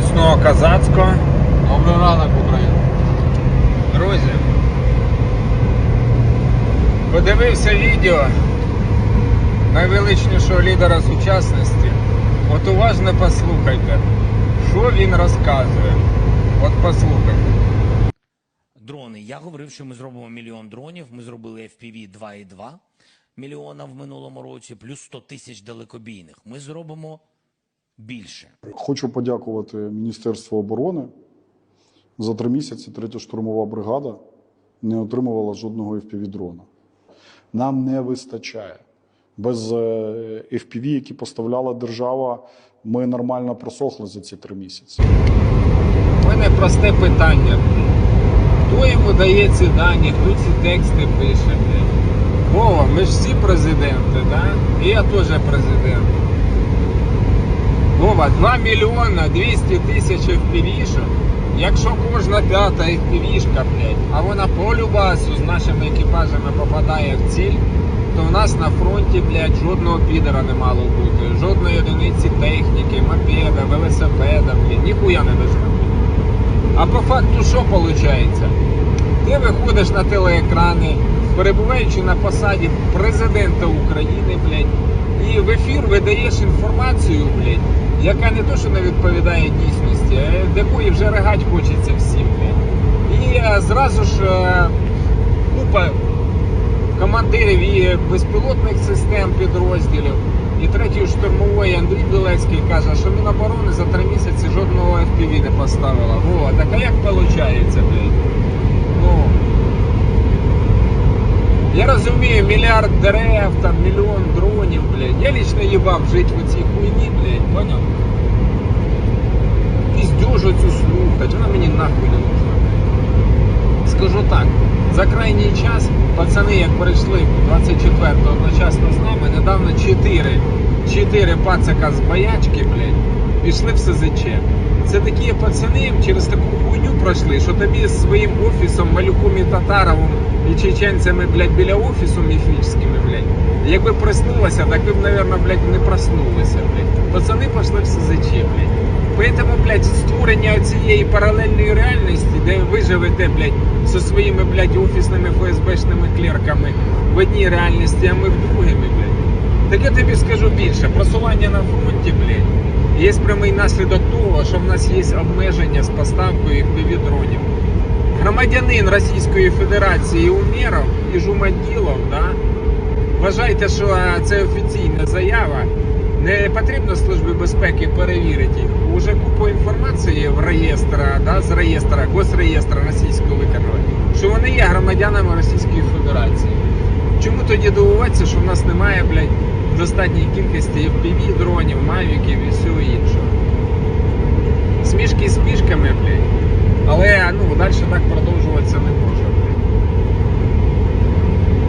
міцного казацького. Добрий ранок, Україна. Друзі, подивився відео найвеличнішого лідера сучасності. От уважно послухайте, що він розказує. От послухайте. Дрони. Я говорив, що ми зробимо мільйон дронів. Ми зробили FPV 2,2 мільйона в минулому році, плюс 100 тисяч далекобійних. Ми зробимо більше. Хочу подякувати Міністерству оборони. За три місяці третя штурмова бригада не отримувала жодного FPV-дрона. Нам не вистачає. Без е, FPV, які поставляла держава, ми нормально просохли за ці три місяці. У мене просте питання. Хто йому дає ці дані, хто ці тексти пише? Вова, ми ж всі президенти, да? І я теж президент. Вова, 2 мільйона 200 тисяч FPV-шок. Якщо кожна п'ята FPV-шка, блядь, а вона по любасу з нашими екіпажами попадає в ціль, то в нас на фронті, блядь, жодного підера не мало бути. Жодної одиниці техніки, мопеда, велосипеда, блядь, ніхуя не должно. А по факту що виходить? Ти виходиш на телеекрани, перебуваючи на посаді президента України, блядь, і в ефір видаєш інформацію, блядь, яка не то, що не відповідає дійсності, а якої вже ригать хочеться всім, блядь. І е, зразу ж е, купа командирів і безпілотних систем підрозділів. І третьої штурмової Андрій Білецький каже, що Міноборони за три місяці жодного FPV не поставила. Во, так а як виходить, блядь? Ну, я розумію, мільярд дерев, там, мільйон дронів, блядь. Я лично їбав жити в цій хуйні, блядь, поняв? Піздюжу цю слухать, вона мені нахуй не нужна. Скажу так, за крайній час пацани, як прийшли 24-го одночасно з нами, недавно 4, 4 пацака з боячки, блядь, пішли в СЗЧ. Це такі пацани через таку хуйню пройшли, що тобі з своїм офісом, малюком і татаровим і чеченцями, блядь, біля офісу міфічними, блядь. Якби проснулося, так ви б, наверное, блядь, не проснулися, блядь. Пацани пішли в СЗЧ, блядь. Поэтому, блядь, створення цієї паралельної реальності, де ви живете, блядь, зі своїми, блядь, офісними ФСБшними клерками в одній реальності, а ми в другій, блядь. Так я тобі скажу більше, просування на фронті, блядь, є прямий наслідок того, що в нас є обмеження з поставкою FPV-дронів. Громадянин Російської Федерації Умєров і Жумаділов, да, вважайте, що це офіційна заява. Не потрібно Службі безпеки перевірити їх. Уже купу інформації в реєстра, да, з реєстра, госреєстра російського виконання, що вони є громадянами Російської Федерації. Чому тоді дивуватися, що в нас немає, блядь, достатньої кількості FPV, дронів, мавіків і всього іншого? Смішки смішками, блядь. Але ну, далі так продовжуватися не може.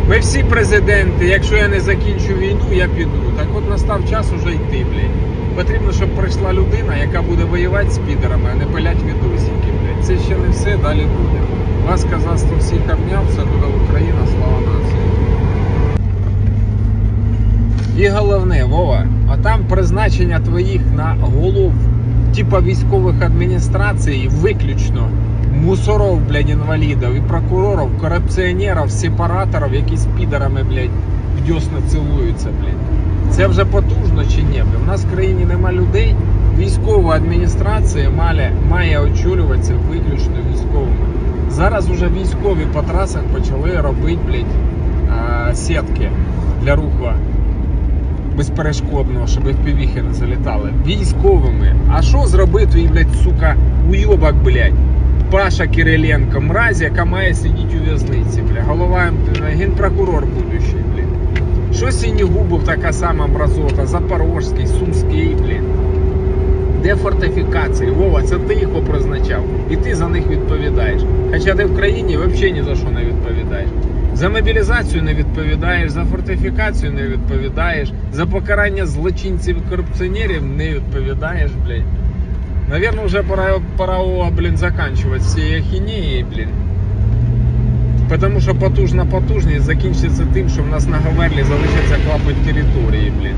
Ми всі президенти, якщо я не закінчу війну, я піду. Так от настав час уже йти, блядь. Потрібно, щоб прийшла людина, яка буде воювати з підерами, а не пилять відосики, блядь. Це ще не все, далі буде. Вас казацтво всіх обняв, все буде Україна, слава нації. І головне, Вова, а там призначення твоїх на голов, типа військових адміністрацій, виключно мусоров, блядь, інвалідів, і прокурорів, корупціонерів, сепараторів, які з підарами, блядь, в цілуються, блядь. Це вже потужно чи ні? У нас в країні нема людей. Військова адміністрація має, має очолюватися виключно військовими. Зараз уже військові по трасах почали робити, блядь, сітки для руху безперешкодного, щоб впівіхи не залітали. Військовими. А що зробив твій, блядь, сука, уйобок, блядь? Паша Кириленко, мразь, яка має сидіти у в'язниці, бля. Голова генпрокурор будущий, блядь. Що Сінігубов така сама мразота, Запорожський, Сумський, блядь. Де фортифікації? Вова, це ти їх попризначав. І ти за них відповідаєш. Хоча ти в країні взагалі ні за що не відповідаєш. За мобілізацію не відповідаєш, за фортифікацію не відповідаєш, за покарання злочинців і корупціонерів не відповідаєш, блядь. Наверное, уже пора, пора о, блин, заканчивать все ахинеи, блин. Потому що потужна потужність закінчиться тим, що в нас на Говерлі залишаться клапоть території, блін.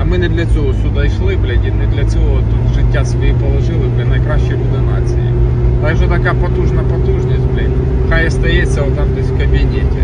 А ми не для цього сюди йшли, блядь, і не для цього тут життя свої положили, блін, найкращі люди нації. Так що така потужна потужність, блін, хай стається отам десь в кабінеті.